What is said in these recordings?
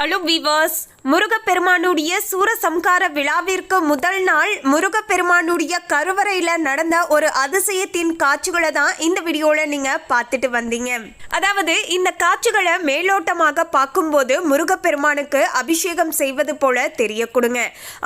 Hello viewers முருகப்பெருமானுடைய சூரசம்கார விழாவிற்கு முதல் நாள் முருகப்பெருமானுடைய கருவறையில் நடந்த ஒரு அதிசயத்தின் காட்சிகளை தான் இந்த வீடியோவில் நீங்கள் பார்த்துட்டு வந்தீங்க. அதாவது இந்த காட்சிகளை மேலோட்டமாக பார்க்கும்போது முருகப்பெருமானுக்கு அபிஷேகம் செய்வது போல தெரிய கொடுங்க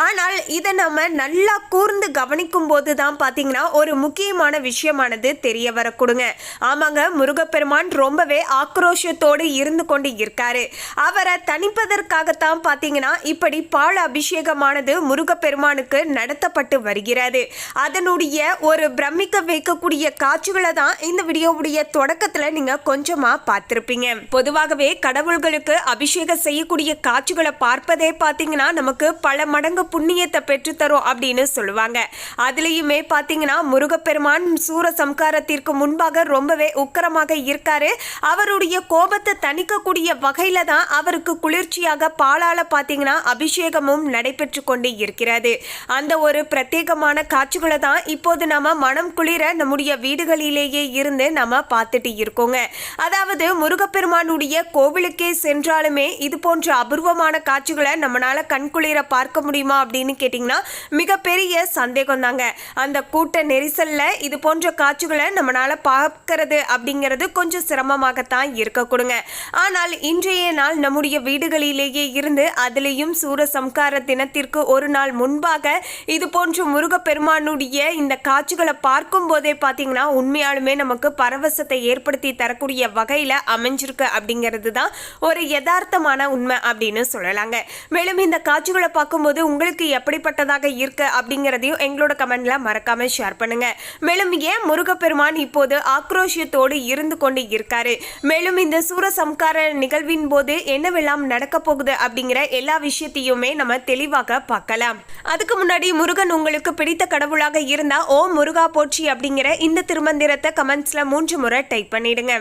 ஆனால் இதை நம்ம நல்லா கூர்ந்து கவனிக்கும் போது தான் பார்த்தீங்கன்னா ஒரு முக்கியமான விஷயமானது தெரிய வரக்கூடுங்க. ஆமாங்க முருகப்பெருமான் ரொம்பவே ஆக்ரோஷத்தோடு இருந்து கொண்டு இருக்காரு. அவரை தணிப்பதற்காகத்தான் பார்த்தீங்கன்னா இப்படி பால் அபிஷேகமானது முருகப்பெருமானுக்கு நடத்தப்பட்டு வருகிறது. அதனுடைய ஒரு பிரமிக்க வைக்கக்கூடிய காட்சிகளை தான் இந்த வீடியோவுடைய தொடக்கத்துல நீங்க கொஞ்சமா பார்த்திருப்பீங்க. பொதுவாகவே கடவுள்களுக்கு அபிஷேகம் செய்யக்கூடிய காட்சிகளை பார்ப்பதே பார்த்தீங்கன்னா நமக்கு பல மடங்கு புண்ணியத்தை பெற்றுத்தரும் அப்படின்னு சொல்லுவாங்க. அதுலேயுமே பார்த்தீங்கன்னா முருகப்பெருமான் சூர சம்காரத்திற்கு முன்பாக ரொம்பவே உக்கரமாக இருக்காரு. அவருடைய கோபத்தை தணிக்கக்கூடிய வகையில தான் அவருக்கு தொடர்ச்சியாக பாலால பார்த்தீங்கன்னா அபிஷேகமும் நடைபெற்று கொண்டே இருக்கிறது. அந்த ஒரு பிரத்யேகமான காட்சிகளை தான் இப்போது நம்ம மனம் குளிர நம்முடைய வீடுகளிலேயே இருந்து நம்ம பார்த்துட்டு இருக்கோங்க. அதாவது முருகப்பெருமானுடைய கோவிலுக்கே சென்றாலுமே இது போன்ற அபூர்வமான காட்சிகளை நம்மளால கண்குளிர பார்க்க முடியுமா அப்படின்னு கேட்டிங்கன்னா மிகப்பெரிய சந்தேகம் தாங்க அந்த கூட்ட நெரிசலில் இது போன்ற காட்சிகளை நம்மளால பார்க்கறது அப்படிங்கிறது கொஞ்சம் சிரமமாகத்தான் இருக்க கொடுங்க ஆனால் இன்றைய நாள் நம்முடைய வீடுகளில் வீடுகளிலேயே இருந்து அதிலேயும் சூரசம்கார தினத்திற்கு ஒரு நாள் முன்பாக இது போன்ற முருகப்பெருமானுடைய இந்த காட்சிகளை பார்க்கும் போதே பார்த்தீங்கன்னா உண்மையாலுமே நமக்கு பரவசத்தை ஏற்படுத்தி தரக்கூடிய வகையில் அமைஞ்சிருக்கு அப்படிங்கிறது தான் ஒரு யதார்த்தமான உண்மை அப்படின்னு சொல்லலாங்க. மேலும் இந்த காட்சிகளை பார்க்கும்போது உங்களுக்கு எப்படிப்பட்டதாக இருக்கு அப்படிங்கிறதையும் எங்களோட கமெண்ட்ல மறக்காம ஷேர் பண்ணுங்க. மேலும் ஏன் முருகப்பெருமான் இப்போது ஆக்ரோஷத்தோடு இருந்து கொண்டு இருக்காரு? மேலும் இந்த சூரசம்கார நிகழ்வின் போது என்னவெல்லாம் நடக்க போகுது அப்படிங்கிற எல்லா விஷயத்தையுமே நம்ம தெளிவாக பார்க்கலாம். அதுக்கு முன்னாடி முருகன் உங்களுக்கு பிடித்த கடவுளாக இருந்தா ஓ முருகா போற்றி அப்படிங்கிற இந்த திருமந்திரத்தை கமெண்ட்ஸ்ல மூன்று முறை டைப் பண்ணிடுங்க.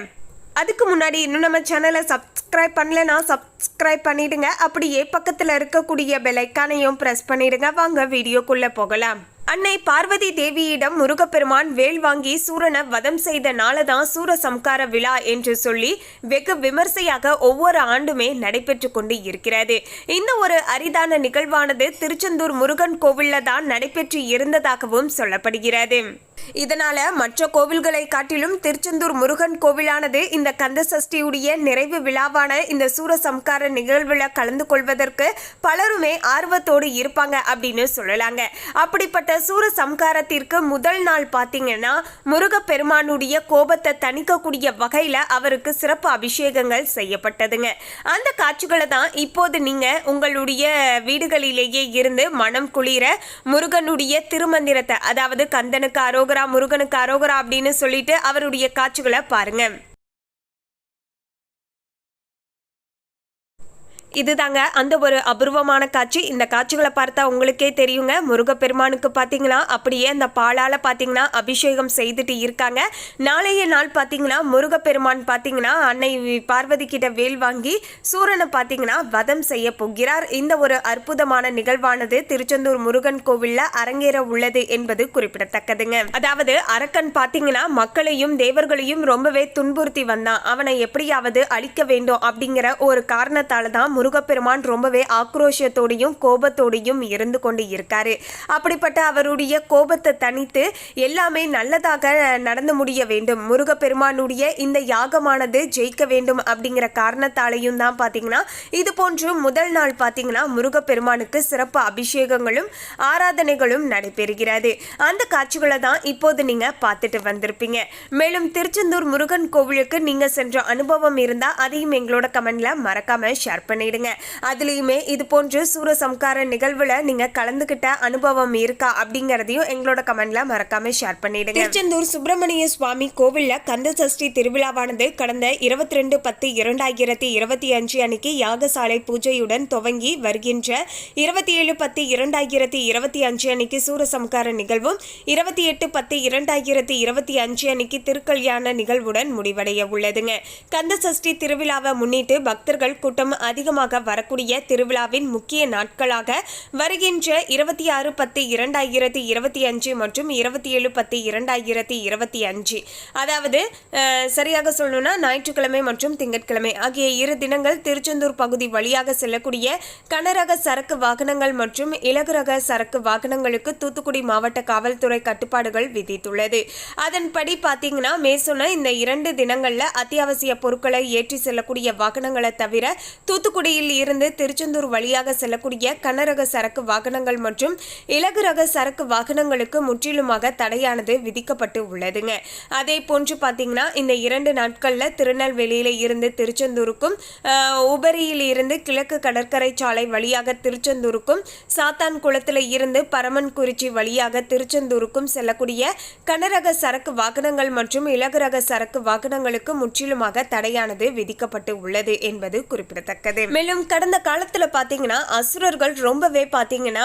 அதுக்கு முன்னாடி இன்னும் நம்ம சேனலை சப்ஸ்கிரைப் பண்ணலனா சப்ஸ்கிரைப் பண்ணிடுங்க. அப்படியே பக்கத்தில் இருக்கக்கூடிய பெலைக்கானையும் ப்ரெஸ் பண்ணிடுங்க. வாங்க வீடியோக்குள்ளே போகலாம். அன்னை பார்வதி தேவியிடம் முருகப்பெருமான் வேல் வாங்கி சூரனை வதம் செய்த நாளதான் சூரசம்கார விழா என்று சொல்லி வெகு விமர்சையாக ஒவ்வொரு ஆண்டுமே நடைபெற்று கொண்டு இருக்கிறது. இந்த ஒரு அரிதான நிகழ்வானது திருச்செந்தூர் முருகன் கோவில்ல தான் நடைபெற்று இருந்ததாகவும் சொல்லப்படுகிறது. இதனால மற்ற கோவில்களை காட்டிலும் திருச்செந்தூர் முருகன் கோவிலானது இந்த கந்த சஷ்டியுடைய நிறைவு விழாவான இந்த சூரசம்கார நிகழ்வில் கலந்து கொள்வதற்கு பலருமே ஆர்வத்தோடு இருப்பாங்க அப்படின்னு சொல்லலாங்க. அப்படிப்பட்ட சூரசம்காரத்திற்கு முதல் நாள் பார்த்தீங்கன்னா முருகப்பெருமானுடைய கோபத்தை தணிக்கக்கூடிய வகையில் அவருக்கு சிறப்பு அபிஷேகங்கள் செய்யப்பட்டதுங்க. அந்த காட்சிகளை தான் இப்போது நீங்க உங்களுடைய வீடுகளிலேயே இருந்து மனம் குளிர முருகனுடைய திருமந்திரத்தை அதாவது கந்தனுக்கு அரோகரா முருகனுக்கு அரோகரா அப்படின்னு சொல்லிட்டு அவருடைய காட்சிகளை பாருங்க. இதுதாங்க. அந்த ஒரு அபூர்வமான காட்சி. இந்த காட்சிகளை பார்த்தா உங்களுக்கே தெரியுங்க. முருகப்பெருமானுக்கு பார்த்தீங்கன்னா அப்படியே அந்த பாலால் பார்த்தீங்கன்னா அபிஷேகம் செய்துட்டு இருக்காங்க. நாளைய நாள் பார்த்தீங்கன்னா முருகப்பெருமான் பார்த்தீங்கன்னா அன்னை பார்வதி கிட்ட வேல் வாங்கி சூரனை பார்த்தீங்கன்னா வதம் செய்ய போகிறார். இந்த ஒரு அற்புதமான நிகழ்வானது திருச்செந்தூர் முருகன் கோவில்ல அரங்கேற உள்ளது என்பது குறிப்பிடத்தக்கதுங்க. அதாவது அரக்கன் பார்த்தீங்கன்னா மக்களையும் தேவர்களையும் ரொம்பவே துன்புறுத்தி வந்தான். அவனை எப்படியாவது அழிக்க வேண்டும் அப்படிங்கிற ஒரு காரணத்தால் தான் முருகப்பெருமான் ரொம்பவே ஆக்ரோஷத்தோடையும் கோபத்தோடையும் இருந்து கொண்டு இருக்காரு. அப்படிப்பட்ட அவருடைய கோபத்தை தனித்து எல்லாமே நல்லதாக நடந்து முடிய வேண்டும். முருகப்பெருமானுடைய இந்த யாகமானது ஜெயிக்க வேண்டும் அப்படிங்கிற காரணத்தாலையும் தான் பார்த்தீங்கன்னா இது போன்று முதல் நாள் பார்த்தீங்கன்னா முருகப்பெருமானுக்கு சிறப்பு அபிஷேகங்களும் ஆராதனைகளும் நடைபெறுகிறது. அந்த காட்சிகளை தான் இப்போது நீங்க பார்த்துட்டு வந்திருப்பீங்க. மேலும் திருச்செந்தூர் முருகன் கோவிலுக்கு நீங்க சென்ற அனுபவம் இருந்தால் அதையும் எங்களோட கமெண்ட்ல மறக்காம ஷேர் பண்ணிடுங்க. பண்ணிடுங்க அதுலேயுமே இது போன்று சூரசம்கார நிகழ்வில் நீங்கள் கலந்துக்கிட்ட அனுபவம் இருக்கா அப்படிங்கிறதையும் எங்களோட கமெண்ட்ல மறக்காம ஷேர் பண்ணிடுங்க. திருச்செந்தூர் சுப்பிரமணிய சுவாமி கோவிலில் கந்த சஷ்டி திருவிழாவானது கடந்த இருபத்தி ரெண்டு பத்து இரண்டாயிரத்தி இருபத்தி அஞ்சு அன்னைக்கு யாகசாலை பூஜையுடன் துவங்கி வருகின்ற இருபத்தி ஏழு பத்து இரண்டாயிரத்தி இருபத்தி அஞ்சு அன்னைக்கு சூரசம்கார நிகழ்வும் இருபத்தி எட்டு பத்து இரண்டாயிரத்தி இருபத்தி அஞ்சு அன்னைக்கு திருக்கல்யாண நிகழ்வுடன் முடிவடைய உள்ளதுங்க. கந்த சஷ்டி திருவிழாவை முன்னிட்டு பக்தர்கள் கூட்டம் அதிகமாக முக்கியமாக வரக்கூடிய திருவிழாவின் முக்கிய நாட்களாக வருகின்ற இருபத்தி ஆறு பத்து இரண்டாயிரத்தி இருபத்தி அஞ்சு மற்றும் இருபத்தி ஏழு பத்து இரண்டாயிரத்தி இருபத்தி அஞ்சு. அதாவது சரியாக சொல்லணும்னா ஞாயிற்றுக்கிழமை மற்றும் திங்கட்கிழமை ஆகிய இரு தினங்கள் திருச்செந்தூர் பகுதி வழியாக செல்லக்கூடிய கனரக சரக்கு வாகனங்கள் மற்றும் இலகுரக சரக்கு வாகனங்களுக்கு தூத்துக்குடி மாவட்ட காவல்துறை கட்டுப்பாடுகள் விதித்துள்ளது. அதன்படி பார்த்தீங்கன்னா மேசோன இந்த இரண்டு தினங்களில் அத்தியாவசிய பொருட்களை ஏற்றி செல்லக்கூடிய வாகனங்களை தவிர தூத்துக்குடி தூத்துக்குடியில் இருந்து திருச்செந்தூர் வழியாக செல்லக்கூடிய கனரக சரக்கு வாகனங்கள் மற்றும் இலகு ரக சரக்கு வாகனங்களுக்கு முற்றிலுமாக தடையானது விதிக்கப்பட்டு உள்ளதுங்க. அதே போன்று பார்த்தீங்கன்னா இந்த இரண்டு நாட்களில் திருநெல்வேலியில் இருந்து திருச்செந்தூருக்கும் உபரியில் இருந்து கிழக்கு கடற்கரை சாலை வழியாக திருச்செந்தூருக்கும் சாத்தான் குளத்தில் இருந்து பரமன்குறிச்சி வழியாக திருச்செந்தூருக்கும் செல்லக்கூடிய கனரக சரக்கு வாகனங்கள் மற்றும் இலகு ரக சரக்கு வாகனங்களுக்கு முற்றிலுமாக தடையானது விதிக்கப்பட்டு உள்ளது என்பது குறிப்பிடத்தக்கது. மேலும் கடந்த காலத்தில் பார்த்தீங்கன்னா அசுரர்கள் ரொம்பவே பார்த்தீங்கன்னா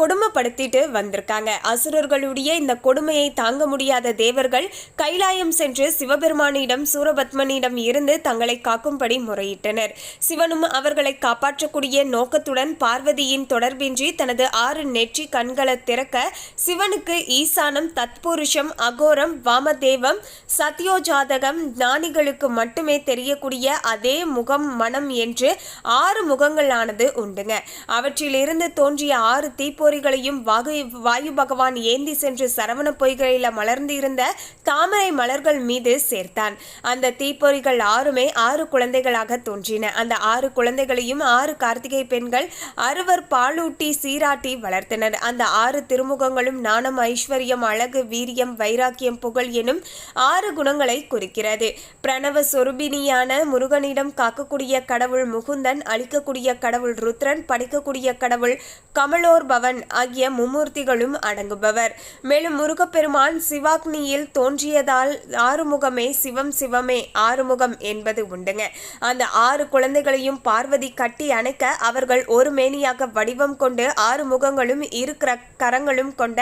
கொடுமைப்படுத்திட்டு வந்திருக்காங்க. அசுரர்களுடைய இந்த கொடுமையை தாங்க முடியாத தேவர்கள் கைலாயம் சென்று சிவபெருமானிடம் சூரபத்மனிடம் இருந்து தங்களை காக்கும்படி முறையிட்டனர். சிவனும் அவர்களை காப்பாற்றக்கூடிய நோக்கத்துடன் பார்வதியின் தொடர்பின்றி தனது ஆறு நெற்றி கண்களை திறக்க சிவனுக்கு ஈசானம் தத்புருஷம் அகோரம் வாமதேவம் சத்யோஜாதகம் ஞானிகளுக்கு மட்டுமே தெரியக்கூடிய அதே முகம் மனம் என்று ஆறு முகங்களானது உண்டுங்க. அவற்றிலிருந்து தோன்றிய ஆறு தீப்பொறிகளையும் வாகு வாயு பகவான் ஏந்தி சென்று சரவண பொய்களில் மலர்ந்து இருந்த தாமரை மலர்கள் மீது சேர்த்தான். அந்த தீப்பொறிகள் ஆறுமே ஆறு குழந்தைகளாக தோன்றின. அந்த ஆறு குழந்தைகளையும் ஆறு கார்த்திகை பெண்கள் அறுவர் பாலூட்டி சீராட்டி வளர்த்தனர். அந்த ஆறு திருமுகங்களும் நாணம் ஐஸ்வர்யம் அழகு வீரியம் வைராக்கியம் புகழ் எனும் ஆறு குணங்களை குறிக்கிறது. பிரணவ சொருபினியான முருகனிடம் காக்கக்கூடிய கடவுள் முகுந்த முகுந்தன் அழிக்கக்கூடிய கடவுள் ருத்ரன் படைக்கக்கூடிய கடவுள் கமலோர் பவன் ஆகிய மும்மூர்த்திகளும் அடங்குபவர். மேலும் முருகப்பெருமான் சிவாக்னியில் தோன்றியதால் ஆறுமுகமே சிவம் சிவமே ஆறுமுகம் என்பது உண்டுங்க. அந்த ஆறு குழந்தைகளையும் பார்வதி கட்டி அணைக்க அவர்கள் ஒரு மேனியாக வடிவம் கொண்டு ஆறு முகங்களும் இரு கரங்களும் கொண்ட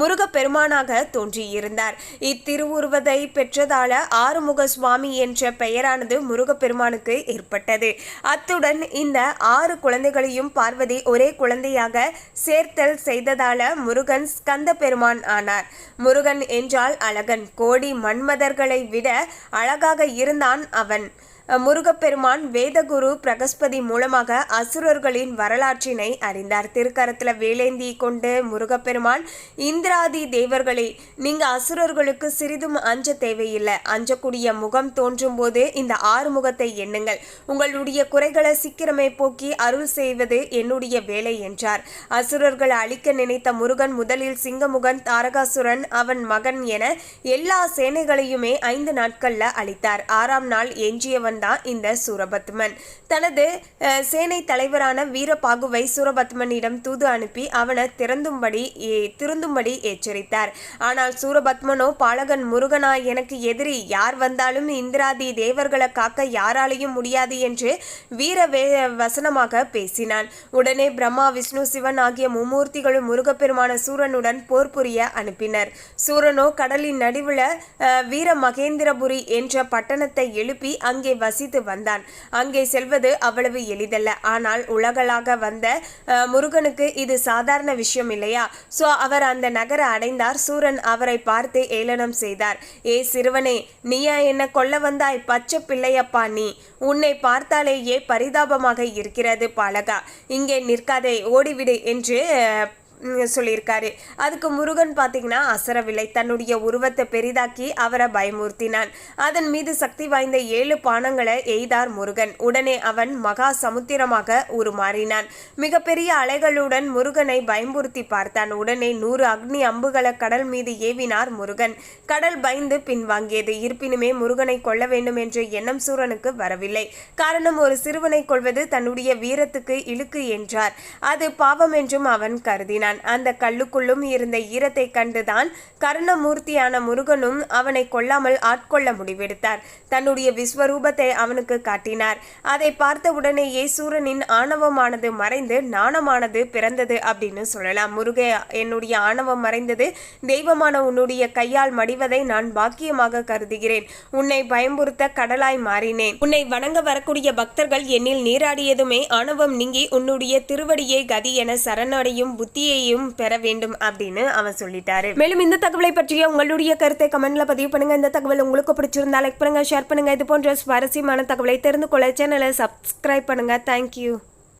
முருகப்பெருமானாக தோன்றியிருந்தார். இத்திருவுருவதை பெற்றதால ஆறுமுக சுவாமி என்ற பெயரானது முருகப்பெருமானுக்கு ஏற்பட்டது. அத்துடன் இந்த ஆறு குழந்தைகளையும் பார்வதி ஒரே குழந்தையாக சேர்த்தல் செய்ததால முருகன் ஸ்கந்த பெருமான் ஆனார். முருகன் என்றால் அழகன். கோடி மன்மதர்களை விட அழகாக இருந்தான் அவன். முருகப்பெருமான் வேதகுரு பிரகஸ்பதி மூலமாக அசுரர்களின் வரலாற்றினை அறிந்தார். திருக்கரத்தில் வேலேந்தி கொண்டு முருகப்பெருமான் இந்திராதி தேவர்களே நீங்க அசுரர்களுக்கு சிறிதும் அஞ்ச தேவையில்லை. அஞ்சக்கூடிய முகம் தோன்றும் போது இந்த ஆறுமுகத்தை எண்ணுங்கள். உங்களுடைய குறைகளை சீக்கிரமே போக்கி அருள் செய்வது என்னுடைய வேலை என்றார். அசுரர்கள் அழிக்க நினைத்த முருகன் முதலில் சிங்கமுகன் தாரகாசுரன் அவன் மகன் என எல்லா சேனைகளையுமே ஐந்து நாட்கள்ல அழித்தார். ஆறாம் நாள் எஞ்சியவன் தான் இந்த சூரபத்மன். தனது சேனை தலைவரான வீரபாகுவை சூரபத்மனிடம் தூது அனுப்பி அவனை திறந்தும்படி திருந்தும்படி எச்சரித்தார். ஆனால் சூரபத்மனோ பாலகன் முருகனா எனக்கு எதிரி யார் வந்தாலும் இந்திராதி தேவர்களை காக்க யாராலையும் முடியாது என்று வீர வே வசனமாக பேசினான். உடனே பிரம்மா விஷ்ணு சிவன் ஆகிய மும்மூர்த்திகளும் முருகப்பெருமான சூரனுடன் போர் புரிய அனுப்பினர். சூரனோ கடலின் நடுவில் வீர மகேந்திரபுரி என்ற பட்டணத்தை எழுப்பி அங்கே வசித்து வந்தான். அங்கே செல்வது அவ்வளவு எளிதல்ல. ஆனால் உலகளாக வந்த முருகனுக்கு இது சாதாரண விஷயம் இல்லையா? சோ அவர் அந்த நகர அடைந்தார். சூரன் அவரை பார்த்து ஏளனம் செய்தார். ஏ சிறுவனே நீயா என்ன கொல்ல வந்தாய்? பச்சை பிள்ளையப்பா நீ. உன்னை பார்த்தாலேயே பரிதாபமாக இருக்கிறது பாலகா. இங்கே நிற்காதே ஓடிவிடு என்று சொல்லியிருக்காரு. அதுக்கு முருகன் பார்த்தீங்கன்னா அசரவில்லை. தன்னுடைய உருவத்தை பெரிதாக்கி அவரை பயமுறுத்தினான். அதன் மீது சக்தி வாய்ந்த ஏழு பானங்களை எய்தார் முருகன். உடனே அவன் மகா சமுத்திரமாக உருமாறினான். மிகப்பெரிய அலைகளுடன் முருகனை பயமுறுத்தி பார்த்தான். உடனே நூறு அக்னி அம்புகளை கடல் மீது ஏவினார் முருகன். கடல் பயந்து பின்வாங்கியது. இருப்பினுமே முருகனை கொல்ல வேண்டும் என்ற எண்ணம் சூரனுக்கு வரவில்லை. காரணம் ஒரு சிறுவனை கொள்வது தன்னுடைய வீரத்துக்கு இழுக்கு என்றார். அது பாவம் என்றும் அவன் கருதினான். நோக்கினான் அந்த கல்லுக்குள்ளும் இருந்த ஈரத்தை கண்டுதான் கருணமூர்த்தியான முருகனும் அவனை கொல்லாமல் ஆட்கொள்ள முடிவெடுத்தார். தன்னுடைய விஸ்வரூபத்தை அவனுக்கு காட்டினார். அதை பார்த்த உடனேயே சூரனின் ஆணவமானது மறைந்து நாணமானது பிறந்தது அப்படின்னு சொல்லலாம். முருக என்னுடைய ஆணவம் மறைந்தது. தெய்வமான உன்னுடைய கையால் மடிவதை நான் பாக்கியமாக கருதுகிறேன். உன்னை பயம்புறுத்த கடலாய் மாறினேன். உன்னை வணங்க வரக்கூடிய பக்தர்கள் என்னில் நீராடியதுமே ஆணவம் நீங்கி உன்னுடைய திருவடியை கதி என சரணடையும் புத்தியையும் பெற வேண்டும் அப்படின்னு அவன் சொல்லிட்டாரு. மேலும் இந்த தகவலை பற்றிய உங்களுடைய கருத்தை கமெண்ட்ல பதிவு பண்ணுங்க. இந்த தகவல் உங்களுக்கு பிடிச்சிருந்தா லைக் பண்ணுங்க ஷேர் பண்ணுங்க. இது போன்ற சுவாரஸ்யமான தகவலை தெரிந்து கொள்ள சேனலை சப்ஸ்கிரைப் பண்ணுங்க. தேங்க்யூ